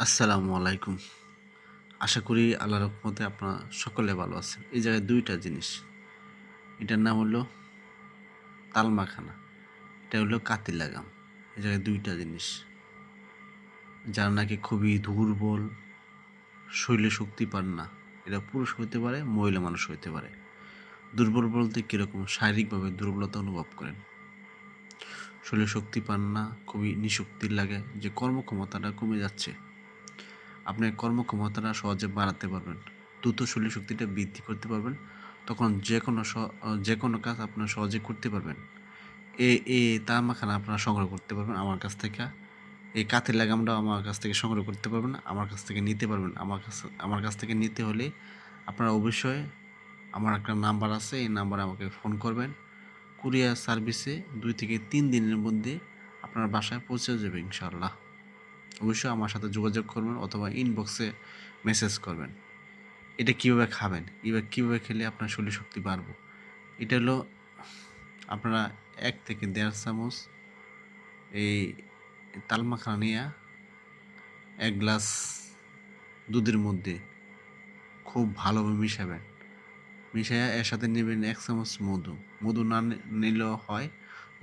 আসসালামু আলাইকুম। আশা করি আল্লাহ রহমতে আপনারা সকলে ভালো আছেন। এই জায়গায় দুইটা জিনিস। এটার নাম হলো তালমাখানা। এটা হলো কাতি লাগাম এই জায়গায় দুইটা জিনিস। যারা নাকি খুবই দুর্বল শরীরে শক্তি পান না এটা পুরুষ হইতে পারে, মহিলা মানুষ হইতে পারে। দুর্বল বলতে কীরকম? শারীরিকভাবে দুর্বলতা অনুভব করেন। শরীরে শক্তি পান না, খুবই নিশক্তির লাগে, যে কর্মক্ষমতাটা কমে যাচ্ছে। আপনি কর্মক্ষমতাটা সহজে বাড়াতে পারবেন। দ্রুত শরীর শক্তিটা বৃদ্ধি করতে পারবেন। তখন যে কোনো যে কোনো কাজ আপনার সহজে করতে পারবেন। এ এই তামাখানা আপনারা সংগ্রহ করতে পারবেন আমার কাছ থেকে। এই কাঠের লাগামটাও আমার কাছ থেকে সংগ্রহ করতে পারবেন, আমার কাছ থেকে নিতে পারবেন। আমার কাছ আমার কাছ থেকে নিতে হলে আপনারা অবশ্যই আমার একটা নাম্বার আছে, এই নাম্বারে আমাকে ফোন করবেন। কুরিয়ার সার্ভিসে দুই থেকে তিন দিনের মধ্যে আপনার বাসায় পৌঁছে যাবে ইনশাল্লাহ অবশ্যই আমার সাথে যোগাযোগ করবেন অথবা ইনবক্সে মেসেজ করবেন। এটা কীভাবে খাবেন? এবার কীভাবে খেলে আপনার শরীর শক্তি বাড়বো? এটা হলো আপনারা এক থেকে দেড় চামচ এই তালমাখানা নিয়ে এক গ্লাস দুধের মধ্যে খুব ভালোভাবে মিশাবেন। মিশাইয়া এর সাথে নেবেন এক চামচ মধু। মধু না নিলেও হয়।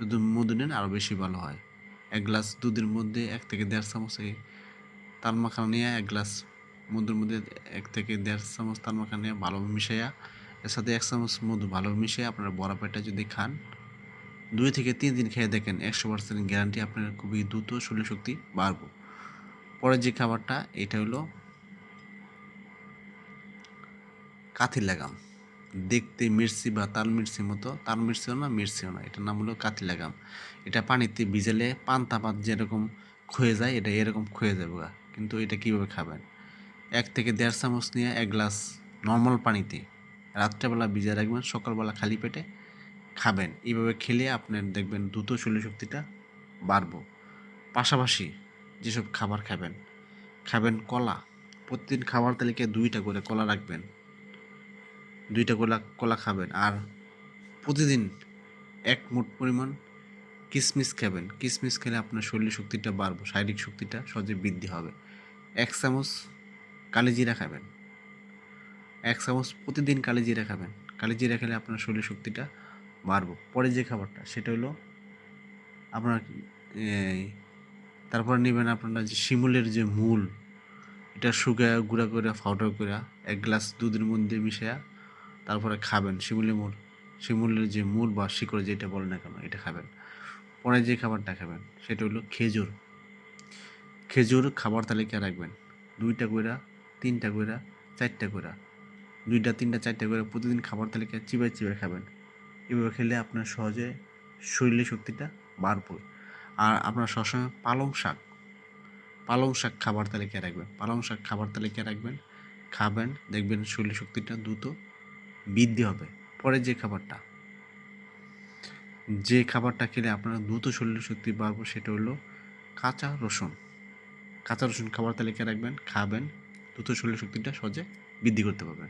যদি মধু নেন আরও বেশি ভালো হয়। এক গ্লাস দুধের মধ্যে এক থেকে দেড় চামচ তাল মাখানা নিয়ে এক গ্লাস মধুর মধ্যে এক থেকে দেড় চামচ তাল মাখানা নিয়ে ভালোভাবে মিশাইয়া, এর সাথে এক চামচ মধু ভালোভাবে মিশিয়ে আপনারা বড়া পেটা যদি খান, দুই থেকে তিন দিন খেয়ে দেখেন একশো পার্সেন্ট গ্যারান্টি আপনার খুবই দ্রুত শরীর শক্তি বাড়বো। পরের যে খাবারটা, এটা হলো কাথি লাগাম। দেখতে মির্চি বা তাল মির্চির মতো, তাল মির্চিও না মির্চিও না। এটার নাম হলো কাতি লাগাম। এটা পানিতে ভিজালে পান্তা পাত যেরকম ক্ষয়ে যায়, এটা এরকম ক্ষয়ে যাবে। কিন্তু এটা কীভাবে খাবেন? এক থেকে দেড় চামচ নিয়ে এক গ্লাস নর্মাল পানিতে রাত্রেবেলা ভিজে রাখবেন, সকালবেলা খালি পেটে খাবেন। এইভাবে খেলে আপনার দেখবেন দ্রুত শরীর শক্তিটা বাড়বো। পাশাপাশি যেসব খাবার খাবেন খাবেন কলা। প্রতিদিন খাবার তালিকায় দুইটা করে কলা রাখবেন। দুইটা কলা কলা খাবেন আর প্রতিদিন এক মুঠ পরিমাণ কিশমিশ খাবেন। কিশমিশ খেলে আপনার শরীর শক্তিটা বাড়বো, শারীরিক শক্তিটা সহজে বৃদ্ধি হবে। এক চামচ কালিজিরা খাবেন। এক চামচ প্রতিদিন কালিজিরা খাবেন। কালিজিরা খেলে আপনার শরীর শক্তিটা বাড়বো। পরে যে খাবারটা, সেটা হলো আপনার তারপরে নেবেন আপনারা যে শিমুলের যে মূল, এটা শুকায়, গুঁড়া করে পাউডার করে এক গ্লাস দুধের মধ্যে মিশায়া তারপরে খাবেন শিমুলের মূল। শিমুলের যে মূল বা শিকড় যেটা বলে না কেন, এটা খাবেন। পরে যে খাবারটা খাবেন, সেটা হলো খেজুর। খেজুর খাবার তালিকায় রাখবেন। দুইটা কইরা, তিনটা কইরা, চারটা কইরা। দুইটা, তিনটা, চারটা করে প্রতিদিন খাবার তালিকায় চিবাই চিবাই খাবেন। এভাবে খেলে আপনার সহজে শরীরের শক্তিটা বাড়বে। আর আপনার সবসময় পালং শাক পালং শাক খাবার তালিকায় রাখবেন। পালং শাক খাবার তালিকায় রাখবেন, খাবেন, দেখবেন শরীর শক্তিটা দ্রুত বৃদ্ধি হবে পরে যে খাবারটা। যে খাবারটা খেলে আপনার দ্রুত শরীর শক্তি বাড়বো সেটা হলো কাঁচা রসুন। কাঁচা রসুন খাবার তালিকায় রাখবেন, খাবেন, দ্রুত শরীর শক্তিটা সহজে বৃদ্ধি করতে পারবেন।